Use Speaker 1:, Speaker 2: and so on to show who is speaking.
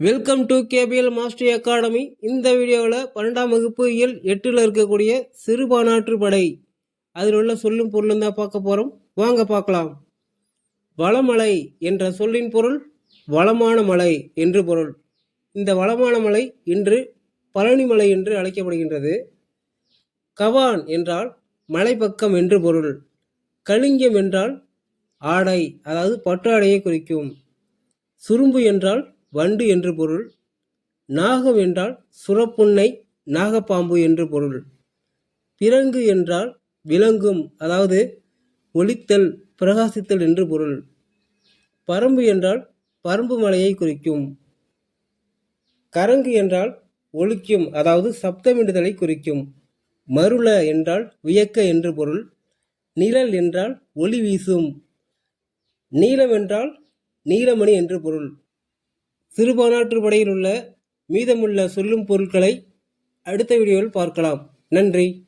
Speaker 1: Welcome to KPL master academy இந்த வீடியோவில் பன்னெண்டாம் வகுப்பு இயல் எட்டில் இருக்கக்கூடிய சிறுபானாற்று படை. அதில் உள்ள சொல்லும் பொருளும் தான் பார்க்க போகிறோம் வாங்க பார்க்கலாம். வளமலை என்ற சொல்லின் பொருள் வளமான மலை என்று பொருள். இந்த வளமான மலை இன்று பழனிமலை என்று அழைக்கப்படுகின்றது. கவான் என்றால் மலைப்பக்கம் என்று பொருள். கலிங்கம் என்றால் ஆடை அதாவது பட்டு ஆடையை குறிக்கும். சுரும்பு என்றால் வண்டு என்று பொருள் நாகம் என்றால் சுரப்புண்ணை நாகப்பாம்பு என்று பொருள். பிறங்கு என்றால் விளங்கும் அதாவது ஒளித்தல் பிரகாசித்தல் என்று பொருள். பரம்பு என்றால் பரம்பு மலையை குறிக்கும். கரங்கு என்றால் ஒலிக்கும் அதாவது சப்தமிடுதலை குறிக்கும். மருள என்றால் வியக்க என்று பொருள். நிழல் என்றால் ஒளி வீசும். நீலம் என்றால் நீலமணி என்று பொருள். சிறுபானாற்று படையில் உள்ள மீதமுள்ள சொல்லும் பொருட்களை அடுத்த வீடியோவில் பார்க்கலாம். நன்றி.